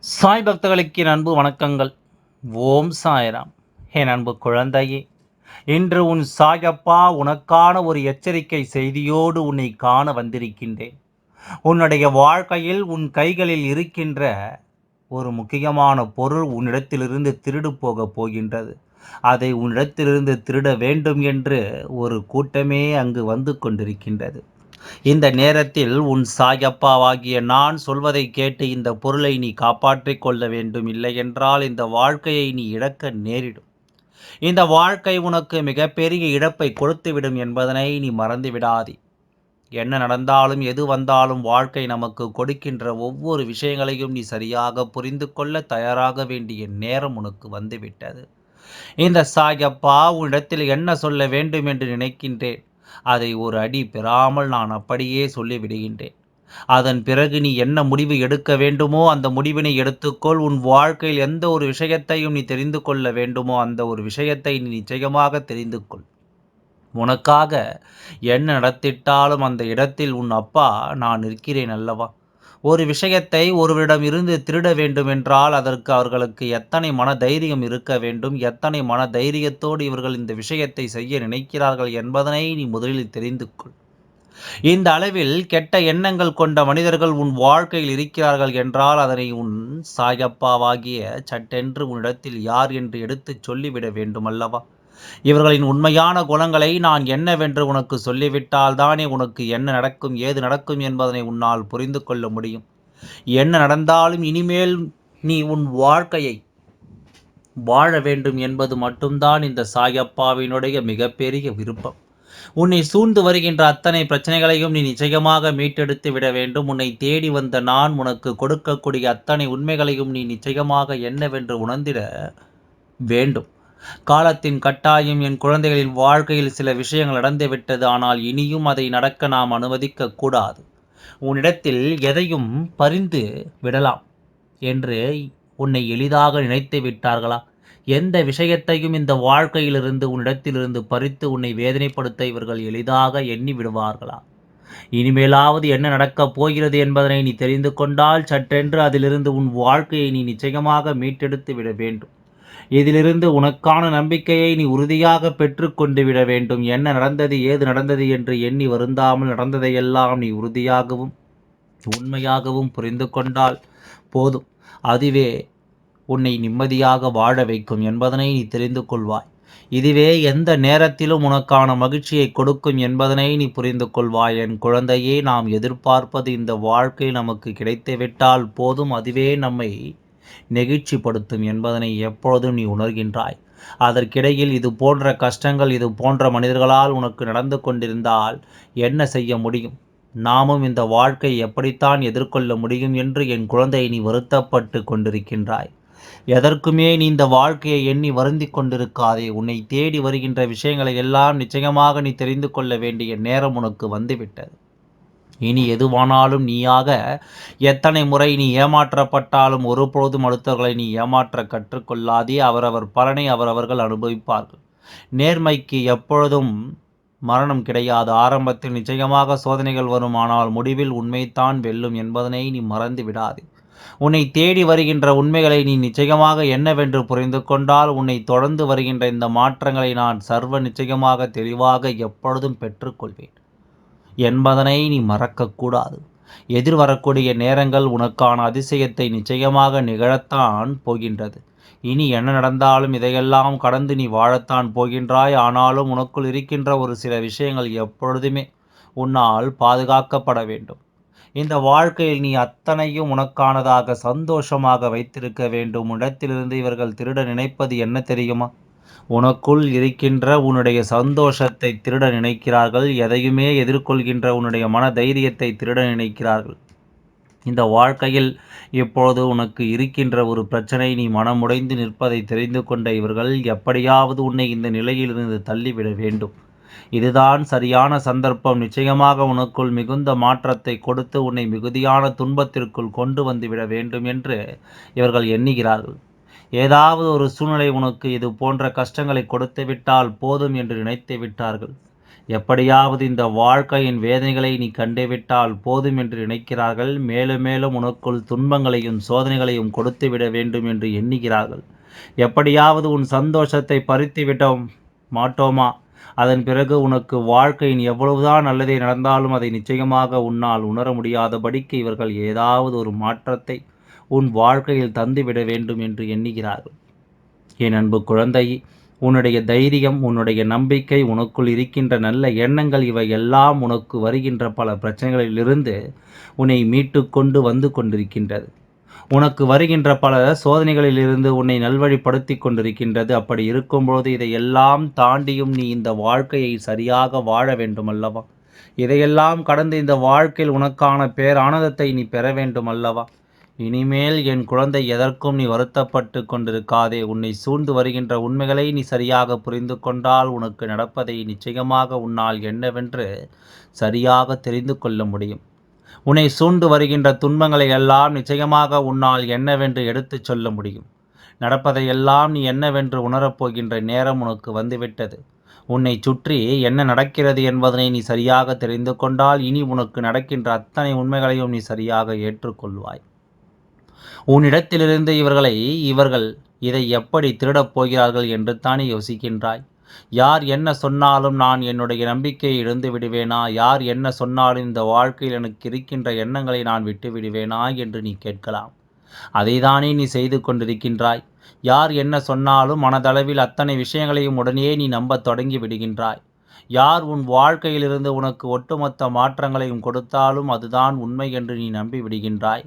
சாய் பக்தர்களுக்கு அன்பு வணக்கங்கள். ஓம் சாய்ராம். என் அன்பு குழந்தையே இன்று உன் சாயப்பா உனக்கான ஒரு எச்சரிக்கை செய்தியோடு உன்னை காண வந்திருக்கின்றேன். உன்னுடைய வாழ்க்கையில் உன் கைகளில் இருக்கின்ற ஒரு முக்கியமான பொருள் உன்னிடத்திலிருந்து திருடு போகப் போகின்றது. அதை உன்னிடத்திலிருந்து திருட வேண்டும் என்று ஒரு கூட்டமே அங்கு வந்து கொண்டிருக்கின்றது. இந்த நேரத்தில் உன் சாயப்பாவாகிய நான் சொல்வதை கேட்டு இந்த பொருளை நீ காப்பாற்றிக் கொள்ள வேண்டும் இல்லை என்றால் இந்த வாழ்க்கையை நீ இழக்க நேரிடும். இந்த வாழ்க்கை உனக்கு மிகப்பெரிய இழப்பை கொடுத்துவிடும் என்பதனை நீ மறந்து விடாதே என்ன நடந்தாலும் எது வந்தாலும் வாழ்க்கை நமக்கு கொடுக்கின்ற ஒவ்வொரு விஷயங்களையும் நீ சரியாக புரிந்து கொள்ள தயாராக வேண்டிய நேரம் உனக்கு வந்துவிட்டது. இந்த சாயப்பா உன்னிடத்தில் என்ன சொல்ல வேண்டும் என்று நினைக்கின்றேன். அதை ஒரு அடி பெறாமல் நான் அப்படியே சொல்லிவிடுகின்றேன். அதன் பிறகு நீ என்ன முடிவு எடுக்க வேண்டுமோ அந்த முடிவினை எடுத்துக்கொள். உன் வாழ்க்கையில் எந்த ஒரு விஷயத்தையும் நீ தெரிந்து கொள்ள வேண்டுமோ அந்த ஒரு விஷயத்தை நீ நிச்சயமாக தெரிந்து கொள். உனக்காக என்ன நடத்திட்டாலும் அந்த இடத்தில் உன் அப்பா நான் இருக்கிறேன் அல்லவா? ஒரு விஷயத்தை ஒருவரிடம் இருந்து திருட வேண்டுமென்றால் அதற்கு அவர்களுக்கு எத்தனை மன தைரியம் இருக்க வேண்டும்? எத்தனை மன தைரியத்தோடு இவர்கள் இந்த விஷயத்தை செய்ய நினைக்கிறார்கள் என்பதனை நீ முதலில் தெரிந்து கொள். இந்த அளவில் கெட்ட எண்ணங்கள் கொண்ட மனிதர்கள் உன் வாழ்க்கையில் இருக்கிறார்கள் என்றால் அதனை உன் சாயப்பாவாகிய சட்டென்று உன்னிடத்தில் யார் என்று எடுத்துச் சொல்லிவிட வேண்டும் அல்லவா இவர்களின் உண்மையான குணங்களை நான் என்னவென்று உனக்கு சொல்லிவிட்டால் தானே உனக்கு என்ன நடக்கும் ஏது நடக்கும் என்பதனை உன்னால் புரிந்து கொள்ள முடியும். என்ன நடந்தாலும் இனிமேல் நீ உன் வாழ்க்கையை வாழ வேண்டும் என்பது மட்டும்தான் இந்த சாயப்பாவினுடைய மிகப்பெரிய விருப்பம். உன்னை சூழ்ந்து வருகின்ற அத்தனை பிரச்சனைகளையும் நீ நிச்சயமாக மீட்டெடுத்து விட வேண்டும். உன்னை தேடி வந்த நான் உனக்கு கொடுக்கக்கூடிய அத்தனை உண்மைகளையும் நீ நிச்சயமாக என்னவென்று உணர்ந்திட வேண்டும். காலத்தின் கட்டாயம் என் குழந்தைகளின் வாழ்க்கையில் சில விஷயங்கள் நடந்துவிட்டது ஆனால் இனியும் அதை நடக்க நாம் அனுமதிக்க கூடாது. உன்னிடத்தில் எதையும் பறிந்து விடலாம் என்று உன்னை எளிதாக நினைத்து விட்டார்களா? எந்த விஷயத்தையும் இந்த வாழ்க்கையிலிருந்து உன்னிடத்திலிருந்து பறித்து உன்னை வேதனைப்படுத்த இவர்கள் எளிதாக எண்ணி விடுவார்களா? இனிமேலாவது என்ன நடக்கப் போகிறது என்பதனை நீ தெரிந்து கொண்டால் சற்றென்று அதிலிருந்து உன் வாழ்க்கையை நீ நிச்சயமாக மீட்டெடுத்து விட வேண்டும். இதிலிருந்து உனக்கான நம்பிக்கையை நீ உறுதியாக பெற்றுக்கொண்டு விட வேண்டும். என்ன நடந்தது ஏது நடந்தது என்று எண்ணி வருந்தாமல் நடந்ததையெல்லாம் நீ உறுதியாகவும் உண்மையாகவும் புரிந்து கொண்டால் போதும். அதுவே உன்னை நிம்மதியாக வாழ வைக்கும் என்பதனை நீ தெரிந்து கொள்வாய். இதுவே எந்த நேரத்திலும் உனக்கான மகிழ்ச்சியை கொடுக்கும் என்பதனை நீ புரிந்து கொள்வாய். என் குழந்தையே நாம் எதிர்பார்ப்பது இந்த வாழ்க்கை நமக்கு கிடைத்துவிட்டால் போதும். அதுவே நம்மை நெகிழ்ச்சிப்படுத்தும் என்பதனை எப்பொழுதும் நீ உணர்கின்றாய். அதற்கிடையில் இது போன்ற கஷ்டங்கள் இது போன்ற மனிதர்களால் உனக்கு நடந்து கொண்டிருந்தால் என்ன செய்ய முடியும்? நாமும் இந்த வாழ்க்கை எப்படித்தான் எதிர்கொள்ள முடியும் என்று என் குழந்தை நீ வருத்தப்பட்டு கொண்டிருக்கின்றாய். எதற்குமே நீ இந்த வாழ்க்கையை எண்ணி வருந்தி கொண்டிருக்காதே. உன்னை தேடி வருகின்ற விஷயங்களை எல்லாம் நிச்சயமாக நீ தெரிந்து கொள்ள வேண்டிய நேரம் உனக்கு வந்துவிட்டது. இனி எதுவானாலும் நீயாக எத்தனை முறை நீ ஏமாற்றப்பட்டாலும் ஒருபொழுதும் அடுத்தவர்களை நீ ஏமாற்ற கற்றுக்கொள்ளாதே. அவரவர் பலனை அவரவர்கள் அனுபவிப்பார்கள். நேர்மைக்கு எப்பொழுதும் மரணம் கிடையாது. ஆரம்பத்தில் நிச்சயமாக சோதனைகள் வரும். ஆனால் முடிவில் உண்மைத்தான் வெல்லும் என்பதனை நீ மறந்து விடாது. உன்னை தேடி வருகின்ற உண்மைகளை நீ நிச்சயமாக என்னவென்று புரிந்து கொண்டால் உன்னை தொடர்ந்து வருகின்ற இந்த மாற்றங்களை நான் சர்வ நிச்சயமாக தெளிவாக எப்பொழுதும் பெற்றுக்கொள்வேன். என்பதனை நீ மறக்கக்கூடாது. எதிர்வரக்கூடிய நேரங்கள் உனக்கான அதிசயத்தை நிச்சயமாக நிகழத்தான் போகின்றது. இனி என்ன நடந்தாலும் இதையெல்லாம் கடந்து நீ வாழத்தான் போகின்றாய். ஆனாலும் உனக்குள் இருக்கின்ற ஒரு சில விஷயங்கள் எப்பொழுதுமே உன்னால் பாதுகாக்கப்பட வேண்டும். இந்த வாழ்க்கையில் நீ அத்தனையும் உனக்கானதாக சந்தோஷமாக வைத்திருக்க வேண்டும். இடத்திலிருந்து இவர்கள் திருட நினைப்பது என்ன தெரியுமா? உனக்குள் இருக்கின்ற உன்னுடைய சந்தோஷத்தை திருட நினைக்கிறார்கள் எதையுமே எதிர்கொள்கின்ற உன்னுடைய மன தைரியத்தை திருட நினைக்கிறார்கள். இந்த வாழ்க்கையில் இப்பொழுது உனக்கு இருக்கின்ற ஒரு பிரச்சனை நீ மனமுடைந்து நிற்பதை தெரிந்து கொண்ட இவர்கள் எப்படியாவது உன்னை இந்த நிலையிலிருந்து தள்ளிவிட வேண்டும். இதுதான் சரியான சந்தர்ப்பம். நிச்சயமாக உனக்குள் மிகுந்த மாற்றத்தை கொடுத்து உன்னை மிகுதியான துன்பத்திற்குள் கொண்டு வந்துவிட வேண்டும் என்று இவர்கள் எண்ணுகிறார்கள். ஏதாவது ஒரு சூழ்நிலை உனக்கு இது போன்ற கஷ்டங்களை கொடுத்து விட்டால் போதும் என்று நினைத்து விட்டார்கள். எப்படியாவது இந்த வாழ்க்கையின் வேதனைகளை நீ கண்டுவிட்டால் போதும் என்று நினைக்கிறார்கள். மேலும் மேலும் உனக்குள் துன்பங்களையும் சோதனைகளையும் கொடுத்துவிட வேண்டும் என்று எண்ணுகிறார்கள். எப்படியாவது உன் சந்தோஷத்தை பறித்து விட்டோம் மாட்டோமா? அதன் பிறகு உனக்கு வாழ்க்கையின் எவ்வளவுதான் நல்லதே நடந்தாலும் அதை நிச்சயமாக உன்னால் உணர முடியாதபடிக்கு இவர்கள் ஏதாவது ஒரு மாற்றத்தை உன் வாழ்க்கையில் தந்துவிட வேண்டும் என்று எண்ணுகிறார்கள் என் அன்பு குழந்தை உன்னுடைய தைரியம் உன்னுடைய நம்பிக்கை உனக்குள் இருக்கின்ற நல்ல எண்ணங்கள் இவை எல்லாம் உனக்கு வருகின்ற பல பிரச்சனைகளிலிருந்து உன்னை மீட்டு கொண்டு வந்து கொண்டிருக்கின்றது. உனக்கு வருகின்ற பல சோதனைகளிலிருந்து உன்னை நல்வழிப்படுத்தி கொண்டிருக்கின்றது. அப்படி இருக்கும்போது இதையெல்லாம் தாண்டியும் நீ இந்த வாழ்க்கையை சரியாக வாழ வேண்டும் அல்லவா இதையெல்லாம் கடந்து இந்த வாழ்க்கையில் உனக்கான பேரானந்தத்தை நீ பெற வேண்டும் அல்லவா இனிமேல் என் குழந்தை எதற்கும் நீ வருத்தப்பட்டு கொண்டிருக்காதே. உன்னை சூழ்ந்து வருகின்ற உண்மைகளை நீ சரியாக புரிந்து கொண்டால் உனக்கு நடப்பதை நிச்சயமாக உன்னால் என்னவென்று சரியாக தெரிந்து கொள்ள முடியும். உன்னை சூழ்ந்து வருகின்ற துன்பங்களை எல்லாம் நிச்சயமாக உன்னால் என்னவென்று எடுத்துச் சொல்ல முடியும். நடப்பதையெல்லாம் நீ என்னவென்று உணரப்போகின்ற நேரம் உனக்கு வந்துவிட்டது. உன்னை சுற்றி என்ன நடக்கிறது என்பதனை நீ சரியாக தெரிந்து கொண்டால் இனி உனக்கு நடக்கின்ற அத்தனை உண்மைகளையும் நீ சரியாக ஏற்றுக்கொள்வாய். உன்னிடத்திலிருந்து இவர்களை இவர்கள் இதை எப்படி திருடப் போகிறார்கள் என்று தானே யோசிக்கின்றாய். யார் என்ன சொன்னாலும் நான் என்னுடைய நம்பிக்கையை இழந்து விடுவேனா? யார் என்ன சொன்னாலும் இந்த வாழ்க்கையில் எனக்கு இருக்கின்ற எண்ணங்களை நான் விட்டு விடுவேனா என்று நீ கேட்கலாம். அதைதானே நீ செய்து கொண்டிருக்கின்றாய். யார் என்ன சொன்னாலும் மனதளவில் அத்தனை விஷயங்களையும் உடனே நீ நம்பத் தொடங்கி விடுகின்றாய். யார் உன் வாழ்க்கையிலிருந்து உனக்கு ஒட்டுமொத்த மாற்றங்களையும் கொடுத்தாலும் அதுதான் உண்மை என்று நீ நம்பி விடுகின்றாய்.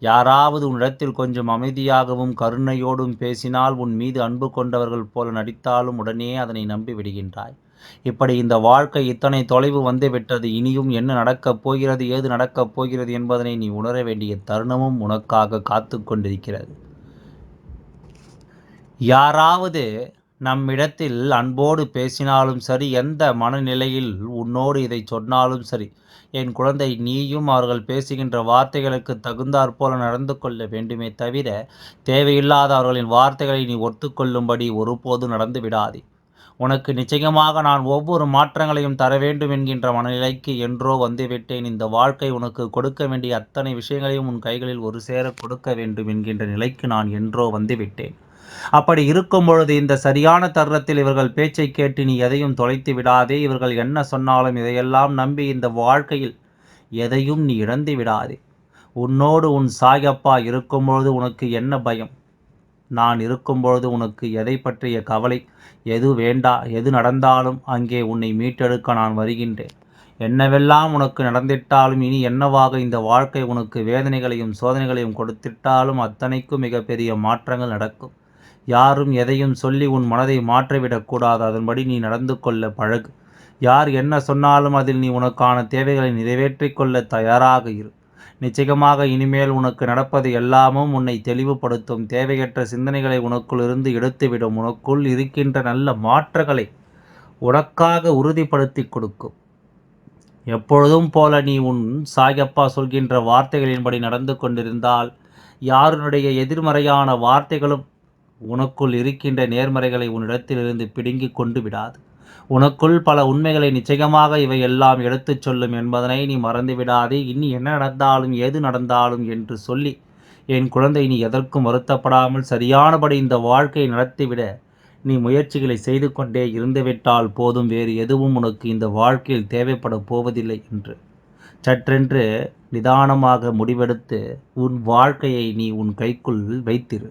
யாராவது உன்னிடத்தில் கொஞ்சம் அமைதியாகவும் கருணையோடும் பேசினால் உன் மீது அன்பு கொண்டவர்கள் போல நடித்தாலும் உடனே அதனை நம்பி விடுகின்றாய். இப்படி இந்த வாழ்க்கை இத்தனை தொலைவு வந்துவிட்டது இனியும் என்ன நடக்கப் போகிறது ஏது நடக்கப் போகிறது என்பதனை நீ உணர வேண்டிய தருணமும் உனக்காக காத்து கொண்டிருக்கிறது. யாராவது நம்மிடத்தில் அன்போடு பேசினாலும் சரி எந்த மனநிலையில் உன்னோடு இதை சொன்னாலும் சரி. என் குழந்தை நீயும் அவர்கள் பேசுகின்ற வார்த்தைகளுக்கு தகுந்தாற்போல நடந்து கொள்ள வேண்டுமே தவிர தேவையில்லாத அவர்களின் வார்த்தைகளை நீ ஒத்துக்கொள்ளும்படி ஒருபோது நடந்து விடாதே. உனக்கு நிச்சயமாக நான் ஒவ்வொரு மாற்றங்களையும் தர வேண்டும் என்கின்ற மனநிலைக்கு என்றோ வந்துவிட்டேன். இந்த வாழ்க்கை உனக்கு கொடுக்க வேண்டிய அத்தனை விஷயங்களையும் உன் கைகளில் ஒரு சேர கொடுக்க வேண்டும் என்கின்ற நிலைக்கு நான் என்றோ வந்துவிட்டேன். அப்படி இருக்கும் பொழுது இந்த சரியான தருணத்தில் இவர்கள் பேச்சை கேட்டு நீ எதையும் தொலைத்து விடாதே. இவர்கள் என்ன சொன்னாலும் இதையெல்லாம் நம்பி இந்த வாழ்க்கையில் எதையும் நீ இழந்து விடாதே. உன்னோடு உன் சாயப்பா இருக்கும்பொழுது உனக்கு என்ன பயம்? நான் இருக்கும்பொழுது உனக்கு எதை பற்றிய கவலை? எது வேண்டா? எது நடந்தாலும் அங்கே உன்னை மீட்டெடுக்க நான் வருகின்றேன். என்னவெல்லாம் உனக்கு நடந்திட்டாலும் இனி என்னவாக இந்த வாழ்க்கை உனக்கு வேதனைகளையும் சோதனைகளையும் கொடுத்திட்டாலும் அத்தனைக்கும் மிகப்பெரிய மாற்றங்கள் நடக்கும். யாரும் எதையும் சொல்லி உன் மனதை மாற்றிவிடக்கூடாது அதன்படி நீ நடந்து கொள்ள பழகு. யார் என்ன சொன்னாலும் அதில் நீ உனக்கான தேவைகளை நிறைவேற்றிக் கொள்ள தயாராக இரு. நிச்சயமாக இனிமேல் உனக்கு நடப்பது எல்லாமும் உன்னை தெளிவுபடுத்தும். தேவையற்ற சிந்தனைகளை உனக்குள் இருந்து எடுத்துவிடும். உனக்குள் இருக்கின்ற நல்ல மாற்றங்களை உனக்காக உறுதிப்படுத்தி கொடுக்கும். எப்பொழுதும் போல நீ உன் சாயப்பா சொல்கின்ற வார்த்தைகளின்படி நடந்து கொண்டிருந்தால் யாருடைய எதிர்மறையான வார்த்தைகளும் உனக்குள் இருக்கின்ற நேர்மறைகளை உன்னிடத்திலிருந்து பிடுங்கி கொண்டு விடாது. உனக்குள் பல உண்மைகளை நிச்சயமாக இவை எல்லாம் எடுத்துச் சொல்லும் என்பதனை நீ மறந்து விடாதே. இனி என்ன நடந்தாலும் ஏது நடந்தாலும் என்று சொல்லி என் குழந்தை நீ எதற்கும் வருத்தப்படாமல் சரியானபடி இந்த வாழ்க்கையை நடத்திவிட நீ முயற்சிகளை செய்து கொண்டே இருந்துவிட்டால் போதும். வேறு எதுவும் உனக்கு இந்த வாழ்க்கையில் தேவைப்பட போவதில்லை என்று. சற்றென்று நிதானமாக முடிவெடுத்து உன் வாழ்க்கையை நீ உன் கைக்குள் வைத்திரு.